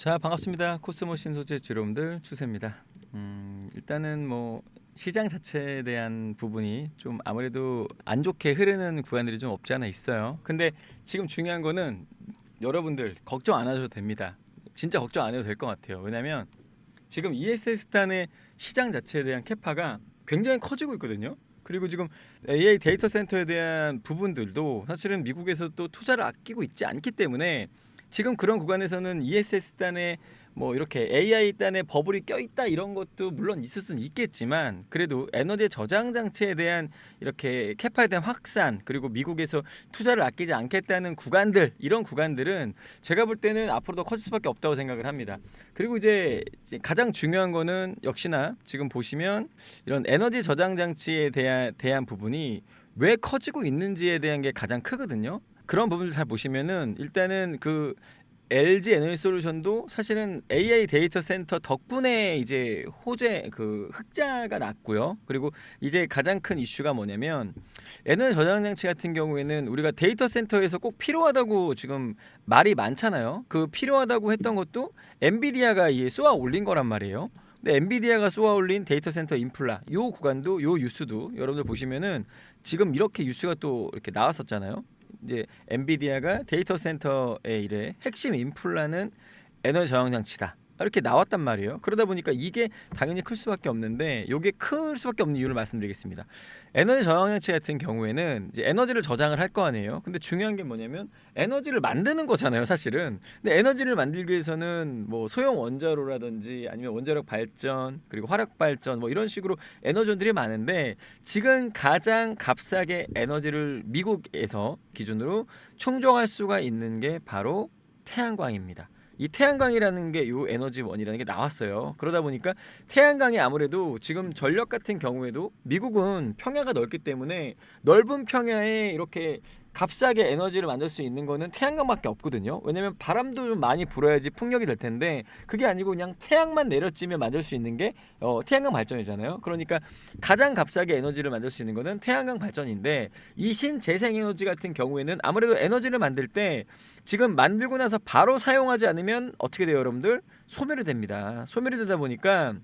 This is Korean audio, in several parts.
자 반갑습니다. 코스모 신소재 주여러분들 추세입니다. 음, 일단은 뭐 시장 자체에 대한 부분이 좀 아무래도 안 좋게 흐르는 구간들이 좀 없지 않아 있어요. 근데 지금 중요한 거는 여러분들 걱정 안 하셔도 됩니다. 진짜 걱정 안 해도 될 것 같아요. 왜냐하면 지금 ESS 단의 시장 자체에 대한 캐파가 굉장히 커지고 있거든요. 그리고 지금 AI 데이터 센터에 대한 부분들도 사실은 미국에서 또 투자를 아끼고 있지 않기 때문에 지금 그런 구간에서는 ESS 단에 뭐 이렇게 AI 단에 버블이 껴있다 이런 것도 물론 있을 수는 있겠지만 그래도 에너지 저장 장치에 대한 이렇게 캐파에 대한 확산 그리고 미국에서 투자를 아끼지 않겠다는 구간들 이런 구간들은 제가 볼 때는 앞으로 더 커질 수밖에 없다고 생각을 합니다. 그리고 이제 이제 가장 중요한 거는 역시나 지금 보시면 이런 에너지 저장 장치에 대한 대한 부분이 왜 커지고 있는지에 대한 게 가장 크거든요. 그런 부분을 잘 보시면은 일단은 그 LG 에너지 솔루션도 사실은 AI 데이터 센터 덕분에 이제 호재 그 흑자가 났고요. 그리고 이제 가장 큰 이슈가 뭐냐면 에너지 저장 장치 같은 경우에는 우리가 데이터 센터에서 꼭 필요하다고 지금 말이 많잖아요. 그 필요하다고 했던 것도 엔비디아가 이 쏘아 올린 거란 말이에요. 근데 엔비디아가 쏘아 올린 데이터 센터 인플라 요 구간도 요 뉴스도 여러분들 보시면은 지금 이렇게 뉴스가 또 이렇게 나왔었잖아요. 이제 엔비디아가 데이터 센터에 이래 핵심 인플라는 에너지 저장 장치다. 이렇게 나왔단 말이에요. 그러다 보니까 이게 당연히 클 수밖에 없는데 이게 클 수밖에 없는 이유를 말씀드리겠습니다. 에너지 저장 장치 같은 경우에는 이제 에너지를 저장을 할 거 아니에요. 근데 중요한 게 뭐냐면 에너지를 만드는 거잖아요, 사실은. 근데 에너지를 만들기 위해서는 뭐 소형 원자로라든지 아니면 원자력 발전 그리고 화력 발전 뭐 이런 식으로 에너전들이 많은데 지금 가장 값싸게 에너지를 미국에서 기준으로 충족할 수가 있는 게 바로 태양광입니다. 이 태양광이라는 게 요 에너지원이라는 게 나왔어요. 그러다 보니까 태양광이 아무래도 지금 전력 같은 경우에도 미국은 평야가 넓기 때문에 넓은 평야에 이렇게 값싸게 에너지를 만들 수 있는 거는 태양광밖에 없거든요. 왜냐면 바람도 좀 많이 불어야지 풍력이 될 텐데 그게 아니고 그냥 태양만 내려찌면 만들 수 있는 게 어, 태양광 발전이잖아요. 그러니까 가장 값싸게 에너지를 만들 수 있는 거는 태양광 발전인데 이 신재생 에너지 같은 경우에는 아무래도 에너지를 만들 때 지금 만들고 나서 바로 사용하지 않으면 어떻게 돼요, 여러분들? 소멸이 됩니다. 소멸이 되다 보니까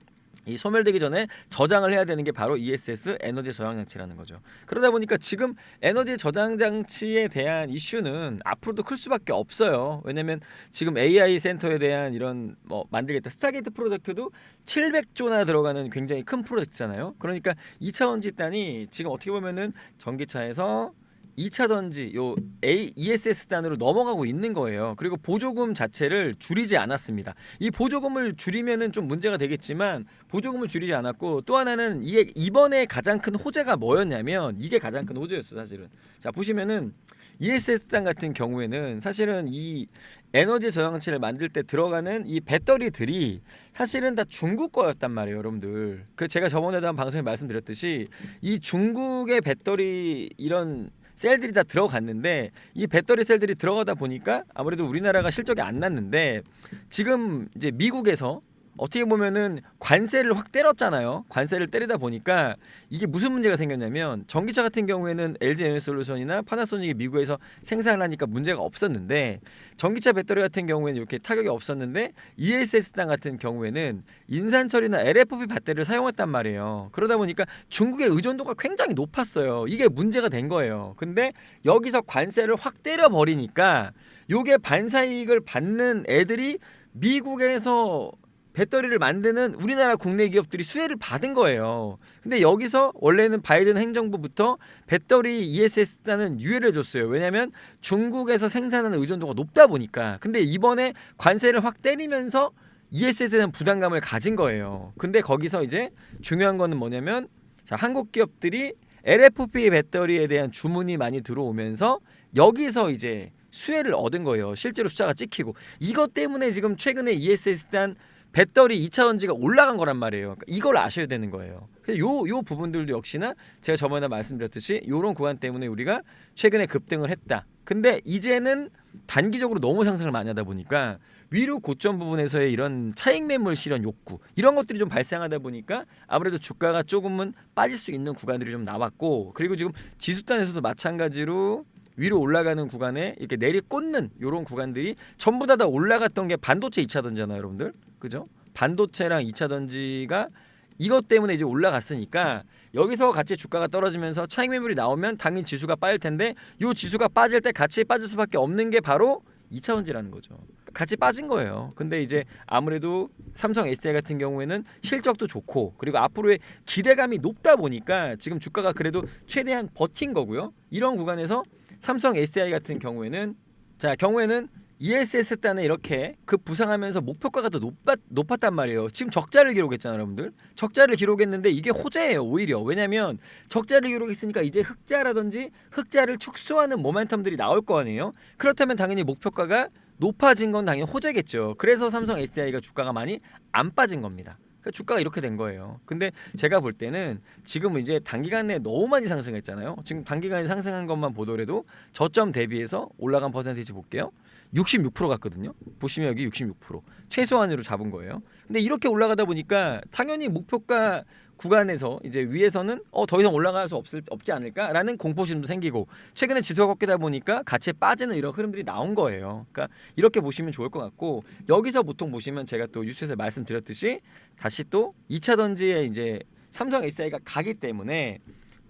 이 소멸되기 전에 저장을 해야 되는 게 바로 ESS 에너지 저장 장치라는 거죠. 그러다 보니까 지금 에너지 저장 장치에 대한 이슈는 앞으로도 클 수밖에 없어요. 왜냐면 지금 AI 센터에 대한 이런 뭐 만들겠다 스타게이트 프로젝트도 700조나 들어가는 굉장히 큰 프로젝트잖아요. 그러니까 2차 원지단이 지금 어떻게 보면은 전기차에서 2차 던지 요 A, ESS 단으로 넘어가고 있는 거예요. 그리고 보조금 자체를 줄이지 않았습니다. 이 보조금을 줄이면은 좀 문제가 되겠지만 보조금을 줄이지 않았고 또 하나는 이게 이번에 가장 큰 호재가 뭐였냐면 이게 가장 큰 호재였어 사실은. 자 보시면은 ESS 단 같은 경우에는 사실은 이 에너지 저장치를 만들 때 들어가는 이 배터리들이 사실은 다 중국 거였단 말이에요, 여러분들. 그 제가 저번에도 한 방송에 말씀드렸듯이 이 중국의 배터리 이런 셀들이 다 들어갔는데 이 배터리 셀들이 들어가다 보니까 아무래도 우리나라가 실적이 안 났는데 지금 이제 미국에서 어떻게 보면은 관세를 확 때렸잖아요. 관세를 때리다 보니까 이게 무슨 문제가 생겼냐면 전기차 같은 경우에는 LG 에너지 솔루션이나 파나소닉이 미국에서 생산을 하니까 문제가 없었는데 전기차 배터리 같은 경우에는 이렇게 타격이 없었는데 ESS 당 같은 경우에는 인산철이나 LFP 배터리를 사용했단 말이에요. 그러다 보니까 중국의 의존도가 굉장히 높았어요. 이게 문제가 된 거예요. 근데 여기서 관세를 확 때려 버리니까 요게 반사 이익을 받는 애들이 미국에서 배터리를 만드는 우리나라 국내 기업들이 수혜를 받은 거예요. 근데 여기서 원래는 바이든 행정부부터 배터리 ESS라는 유예를 줬어요. 왜냐하면 중국에서 생산하는 의존도가 높다 보니까. 근데 이번에 관세를 확 때리면서 ESS에 대한 부담감을 가진 거예요. 근데 거기서 이제 중요한 거는 뭐냐면 자, 한국 기업들이 LFP 배터리에 대한 주문이 많이 들어오면서 여기서 이제 수혜를 얻은 거예요. 실제로 숫자가 찍히고 이것 때문에 지금 최근에 ESS 단 배터리 2차 전지가 올라간 거란 말이에요. 그러니까 이걸 아셔야 되는 거예요. 요, 요 부분들도 역시나 제가 저번에 말씀드렸듯이 요런 구간 때문에 우리가 최근에 급등을 했다. 근데 이제는 단기적으로 너무 상승을 많이 하다 보니까 위로 고점 부분에서의 이런 차익 매물 실현 욕구 이런 것들이 좀 발생하다 보니까 아무래도 주가가 조금은 빠질 수 있는 구간들이 좀 나왔고 그리고 지금 지수단에서도 마찬가지로 위로 올라가는 구간에 이렇게 내리 꽂는 요런 구간들이 전부 다 다 올라갔던 게 반도체 2차 던지잖아요, 여러분들. 그죠? 반도체랑 2차 던지가 이것 때문에 이제 올라갔으니까 여기서 같이 주가가 떨어지면서 차익 매물이 나오면 당연히 지수가 빠질 텐데 요 지수가 빠질 때 같이 빠질 수밖에 없는 게 바로 2차 던지라는 거죠. 같이 빠진 거예요. 근데 이제 아무래도 삼성 SDI 같은 경우에는 실적도 좋고 그리고 앞으로의 기대감이 높다 보니까 지금 주가가 그래도 최대한 버틴 거고요. 이런 구간에서 삼성 SDI 같은 경우에는 자 경우에는 ESS 단에 이렇게 급 부상하면서 목표가가 더 높았, 높았단 말이에요. 지금 적자를 기록했잖아요, 여러분들. 적자를 기록했는데 이게 호재예요, 오히려. 왜냐면 적자를 기록했으니까 이제 흑자라든지 흑자를 축소하는 모멘텀들이 나올 거 아니에요. 그렇다면 당연히 목표가가 높아진 건 당연히 호재겠죠. 그래서 삼성 SDI가 주가가 많이 안 빠진 겁니다. 그러니까 주가가 이렇게 된 거예요. 근데 제가 볼 때는 지금 이제 단기간 내에 너무 많이 상승했잖아요. 지금 단기간에 상승한 것만 보더라도 저점 대비해서 올라간 퍼센테이지 볼게요. 66% 갔거든요. 보시면 여기 66% 최소한으로 잡은 거예요. 근데 이렇게 올라가다 보니까 당연히 목표가 구간에서 이제 위에서는 어 더 이상 올라갈 수 없을 없지 않을까라는 공포심도 생기고 최근에 지수가 꺾이다 보니까 같이 빠지는 이런 흐름들이 나온 거예요. 그러니까 이렇게 보시면 좋을 것 같고 여기서 보통 보시면 제가 또 뉴스에서 말씀드렸듯이 다시 또 2차 던지에 이제 삼성 SI가 가기 때문에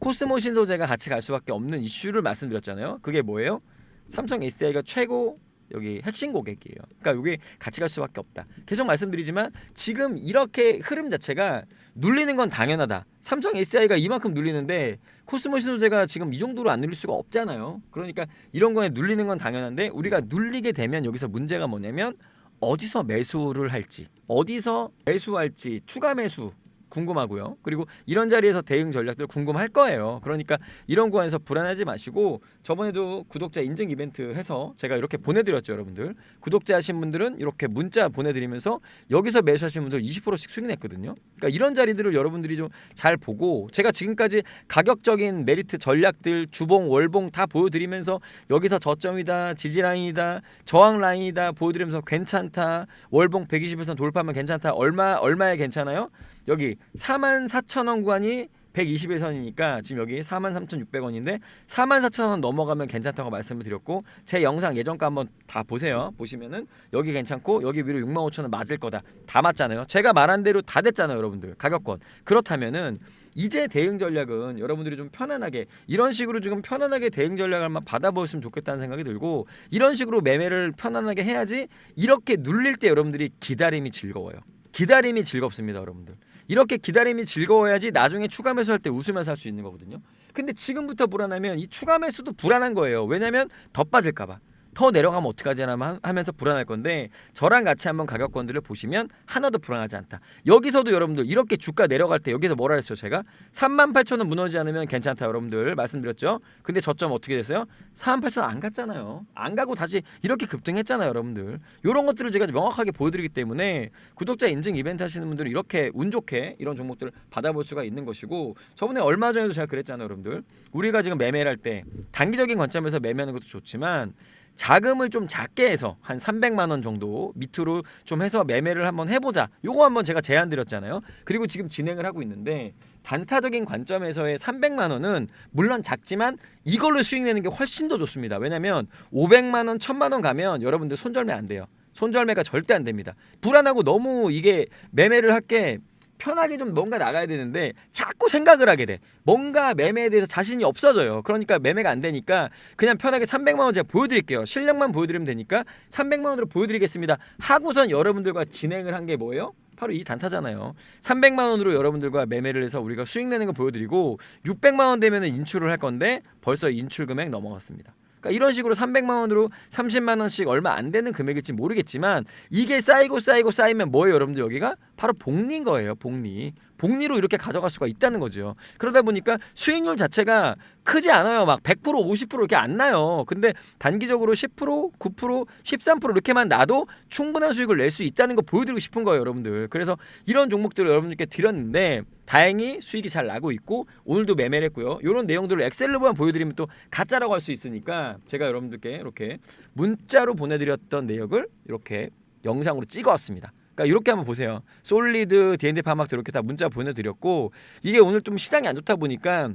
코스모 신소재가 같이 갈 수밖에 없는 이슈를 말씀드렸잖아요. 그게 뭐예요? 삼성 SI가 최고 여기 핵심 고객이에요. 그러니까 이게 같이 갈 수밖에 없다. 계속 말씀드리지만 지금 이렇게 흐름 자체가 눌리는 건 당연하다. 삼성 SI가 이만큼 눌리는데 코스모 신소재가 지금 이 정도로 안 눌릴 수가 없잖아요. 그러니까 이런 거에 눌리는 건 당연한데 우리가 눌리게 되면 여기서 문제가 뭐냐면 어디서 매수를 할지, 어디서 매수할지 추가 매수 궁금하고요. 그리고 이런 자리에서 대응 전략들 궁금할 거예요. 그러니까 이런 구간에서 불안하지 마시고 저번에도 구독자 인증 이벤트 해서 제가 이렇게 보내드렸죠, 여러분들. 구독자 하신 분들은 이렇게 문자 보내드리면서 여기서 매수하신 분들 20%씩 수익 냈거든요. 그러니까 이런 자리들을 여러분들이 좀 잘 보고 제가 지금까지 가격적인 메리트 전략들 주봉, 월봉 다 보여드리면서 여기서 저점이다, 지지 라인이다, 저항 라인이다 보여드리면서 괜찮다, 월봉 120에서 돌파하면 괜찮다, 얼마 얼마에 괜찮아요? 여기 4만 4천 원 구간이 121선이니까 지금 여기 43,600원인데 44,000원 넘어가면 괜찮다고 말씀을 드렸고 제 영상 예전거 한번 다 보세요. 보시면은 여기 괜찮고 여기 위로 65,000원 맞을 거다. 다 맞잖아요. 제가 말한 대로 다 됐잖아요, 여러분들. 가격권. 그렇다면은 이제 대응 전략은 여러분들이 좀 편안하게 이런 식으로 지금 편안하게 대응 전략을 한번 받아보셨으면 좋겠다는 생각이 들고 이런 식으로 매매를 편안하게 해야지 이렇게 눌릴 때 여러분들이 기다림이 즐거워요. 기다림이 즐겁습니다, 여러분들. 이렇게 기다림이 즐거워야지 나중에 추가 매수할 때 웃으면서 할 수 있는 거거든요. 근데 지금부터 불안하면 이 추가 매수도 불안한 거예요. 왜냐면 더 빠질까 봐. 더 내려가면 어떡하지 하면서 불안할 건데 저랑 같이 한번 가격권들을 보시면 하나도 불안하지 않다. 여기서도 여러분들 이렇게 주가 내려갈 때 여기서 뭐라 했어요 제가 38,000원 무너지지 않으면 괜찮다 여러분들 말씀드렸죠. 근데 저점 어떻게 됐어요? 38,000원 안 갔잖아요. 안 가고 다시 이렇게 급등했잖아요 여러분들. 이런 것들을 제가 명확하게 보여드리기 때문에 구독자 인증 이벤트 하시는 분들은 이렇게 운 좋게 이런 종목들을 받아볼 수가 있는 것이고 저번에 얼마 전에도 제가 그랬잖아요 여러분들. 우리가 지금 매매를 할 때 단기적인 관점에서 매매하는 것도 좋지만 자금을 좀 작게 해서 한 300만 원 정도 밑으로 좀 해서 매매를 한번 해보자. 요거 한번 제가 제안 드렸잖아요. 그리고 지금 진행을 하고 있는데 단타적인 관점에서의 300만 원은 물론 작지만 이걸로 수익 내는 게 훨씬 더 좋습니다. 왜냐면 500만 원, 1000만 원 가면 여러분들 손절매 안 돼요. 손절매가 절대 안 됩니다. 불안하고 너무 이게 매매를 할게 편하게 좀 뭔가 나가야 되는데 자꾸 생각을 하게 돼. 뭔가 매매에 대해서 자신이 없어져요. 그러니까 매매가 안 되니까 그냥 편하게 300만 원 제가 보여드릴게요. 실력만 보여드리면 되니까 300만 원으로 보여드리겠습니다. 하고선 여러분들과 진행을 한 게 뭐예요? 바로 이 단타잖아요. 300만 원으로 여러분들과 매매를 해서 우리가 수익 내는 거 보여드리고 600만 원 되면 인출을 할 건데 벌써 인출 금액 넘어갔습니다. 그러니까 이런 식으로 300만 원으로 30만 원씩 얼마 안 되는 금액일지 모르겠지만 이게 쌓이고 쌓이고 쌓이면 뭐예요, 여러분들 여기가 바로 복리인 거예요, 복리. 복리로 이렇게 가져갈 수가 있다는 거죠. 그러다 보니까 수익률 자체가 크지 않아요. 막 100% 50% 이렇게 안 나요. 근데 단기적으로 10% 9% 13% 이렇게만 나도 충분한 수익을 낼 수 있다는 거 보여드리고 싶은 거예요, 여러분들. 그래서 이런 종목들을 여러분들께 드렸는데 다행히 수익이 잘 나고 있고 오늘도 매매를 했고요. 이런 내용들을 엑셀로만 보여드리면 또 가짜라고 할 수 있으니까 제가 여러분들께 이렇게 문자로 보내드렸던 내역을 이렇게 영상으로 찍어왔습니다. 그러니까 이렇게 한번 보세요. 솔리드, D&D 파마트 이렇게 다 문자 보내드렸고 이게 오늘 좀 시장이 안 좋다 보니까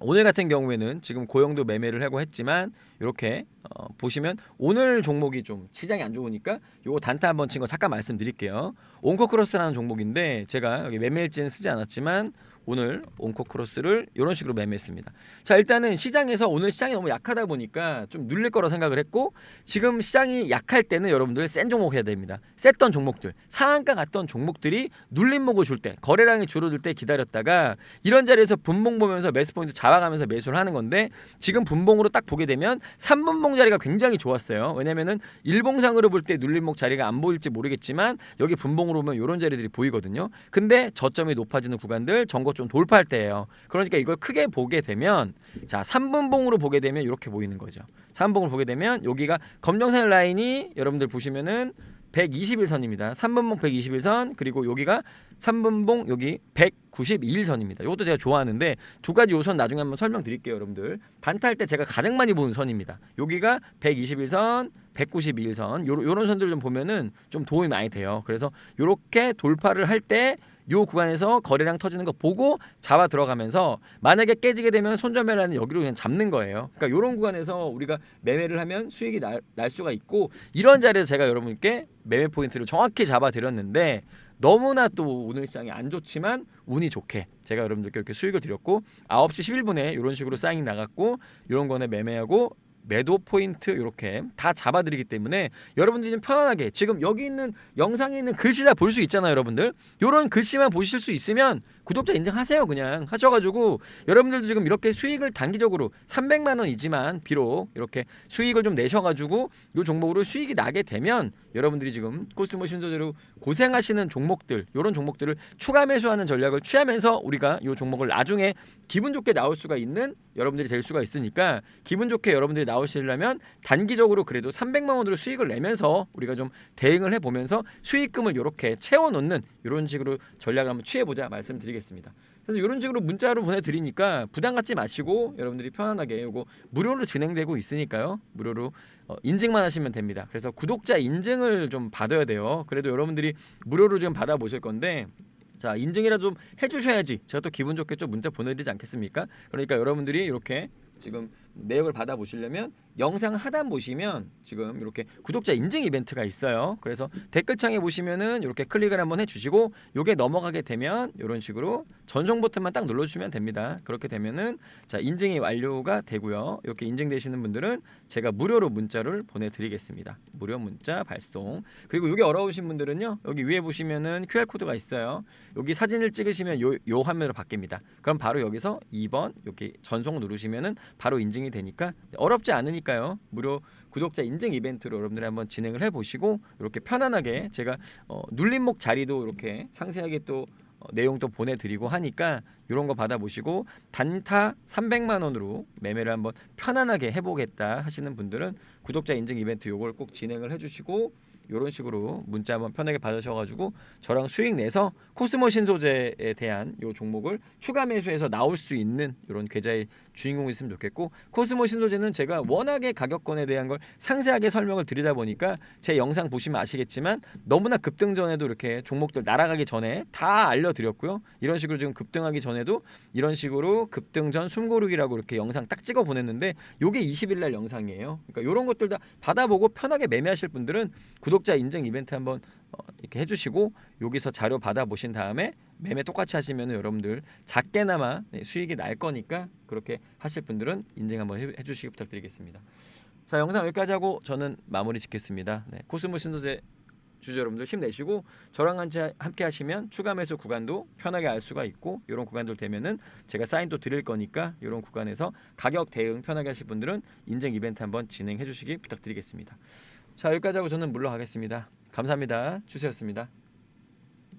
오늘 같은 경우에는 지금 고용도 매매를 하고 했지만 이렇게 어, 보시면 오늘 종목이 좀 시장이 안 좋으니까 요거 단타 한번 친 거 잠깐 말씀드릴게요. 온코크로스라는 종목인데 제가 여기 매매일지는 쓰지 않았지만 오늘 온코 크로스를 이런 식으로 매매했습니다. 자 일단은 시장에서 오늘 시장이 너무 약하다 보니까 좀 눌릴 거라 생각을 했고 지금 시장이 약할 때는 여러분들 센 종목 해야 됩니다. 셌던 종목들 상한가 갔던 종목들이 눌림목을 줄 때 거래량이 줄어들 때 기다렸다가 이런 자리에서 분봉 보면서 매수 포인트 잡아가면서 매수를 하는 건데 지금 분봉으로 딱 보게 되면 3분봉 자리가 굉장히 좋았어요. 왜냐면은 일봉상으로 볼 때 눌림목 자리가 안 보일지 모르겠지만 여기 분봉으로 보면 이런 자리들이 보이거든요. 근데 저점이 높아지는 구간들 전고 좀 돌파할 때예요. 그러니까 이걸 크게 보게 되면 자 3분봉으로 보게 되면 이렇게 보이는 거죠. 3분봉을 보게 되면 여기가 검정색 라인이 여러분들 보시면은 121선입니다. 3분봉 121선 그리고 여기가 3분봉 여기 192일선입니다. 이것도 제가 좋아하는데 두 가지 요선 나중에 한번 설명드릴게요, 여러분들. 단타할 때 제가 가장 많이 보는 선입니다. 여기가 121선, 192일선 요런, 선들을 좀 보면은 좀 도움이 많이 돼요. 그래서 요렇게 돌파를 할때 요 구간에서 거래량 터지는 거 보고 잡아 들어가면서 만약에 깨지게 되면 손절매라는 여기로 그냥 잡는 거예요. 그러니까 요런 구간에서 우리가 매매를 하면 수익이 날, 날 수가 있고 이런 자리에서 제가 여러분께 매매 포인트를 정확히 잡아 드렸는데 너무나 또 오늘 시장이 안 좋지만 운이 좋게 제가 여러분들께 이렇게 수익을 드렸고 9시 11분에 이런 식으로 사인이 나갔고 이런 거는 매매하고 매도 포인트 이렇게 다 잡아드리기 때문에 여러분들이 좀 편안하게 지금 여기 있는 영상에 있는 글씨 다 볼 수 있잖아요 여러분들. 이런 글씨만 보실 수 있으면 구독자 인증하세요 그냥 하셔가지고 여러분들도 지금 이렇게 수익을 단기적으로 300만 원이지만 비록 이렇게 수익을 좀 내셔가지고 이 종목으로 수익이 나게 되면 여러분들이 지금 코스모 신소재로 고생하시는 종목들 이런 종목들을 추가 매수하는 전략을 취하면서 우리가 이 종목을 나중에 기분 좋게 나올 수가 있는 여러분들이 될 수가 있으니까 기분 좋게 여러분들이 나오시려면 단기적으로 그래도 300만 원으로 수익을 내면서 우리가 좀 대응을 해보면서 수익금을 이렇게 채워놓는 이런 식으로 전략을 한번 취해보자 말씀드리겠습니다. 그래서 이런 식으로 문자로 보내드리니까 부담 갖지 마시고 여러분들이 편안하게 이거 무료로 진행되고 있으니까요. 무료로 어, 인증만 하시면 됩니다. 그래서 구독자 인증을 좀 받아야 돼요. 그래도 여러분들이 무료로 지금 받아보실 건데 자 인증이라도 좀 해주셔야지 제가 또 기분 좋게 좀 문자 보내드리지 않겠습니까? 그러니까 여러분들이 이렇게 지금 내역을 받아 보시려면 영상 하단 보시면 지금 이렇게 구독자 인증 이벤트가 있어요. 그래서 댓글창에 보시면은 이렇게 클릭을 한번 해주시고 요게 넘어가게 되면 이런 식으로 전송 버튼만 딱 눌러주시면 됩니다. 그렇게 되면은 자 인증이 완료가 되고요. 이렇게 인증되시는 분들은 제가 무료로 문자를 보내드리겠습니다. 무료 문자 발송. 그리고 이게 어려우신 분들은요 여기 위에 보시면은 QR 코드가 있어요. 여기 사진을 찍으시면 요, 요 화면으로 바뀝니다. 그럼 바로 여기서 2번 이렇게 전송 누르시면은 바로 인증이 되니까 어렵지 않으니까요. 무료 구독자 인증 이벤트로 여러분들이 한번 진행을 해보시고 이렇게 편안하게 제가 어, 눌림목 자리도 이렇게 상세하게 또 어, 내용도 보내드리고 하니까 이런 거 받아보시고 단타 300만 원으로 매매를 한번 편안하게 해보겠다 하시는 분들은 구독자 인증 이벤트 요걸 꼭 진행을 해주시고 이런 식으로 문자 한번 편하게 받으셔가지고 저랑 수익 내서 코스모 신소재에 대한 요 종목을 추가 매수해서 나올 수 있는 이런 계좌의 주인공이 있으면 좋겠고 코스모 신소재는 제가 워낙에 가격권에 대한 걸 상세하게 설명을 드리다 보니까 제 영상 보시면 아시겠지만 너무나 급등 전에도 이렇게 종목들 날아가기 전에 다 알려드렸고요. 이런 식으로 지금 급등하기 전에도 이런 식으로 급등 전 숨고르기라고 이렇게 영상 딱 찍어 보냈는데 요게 20일 날 영상이에요. 그러니까 이런 것들 다 받아보고 편하게 매매하실 분들은 구독자 인증 이벤트 한번 어, 이렇게 해주시고 여기서 자료 받아 보신 다음에 매매 똑같이 하시면 여러분들 작게나마 네, 수익이 날 거니까 그렇게 하실 분들은 인증 한번 해, 해주시기 부탁드리겠습니다. 자 영상 여기까지 하고 저는 마무리 짓겠습니다. 네, 코스모 신도제 주주 여러분들 힘내시고 저랑 함께 하시면 추가 매수 구간도 편하게 알 수가 있고 이런 구간들 되면은 제가 사인도 드릴 거니까 이런 구간에서 가격 대응 편하게 하실 분들은 인증 이벤트 한번 진행해 주시기 부탁드리겠습니다. 자 여기까지 하고 저는 물러가겠습니다. 감사합니다. 주세였습니다.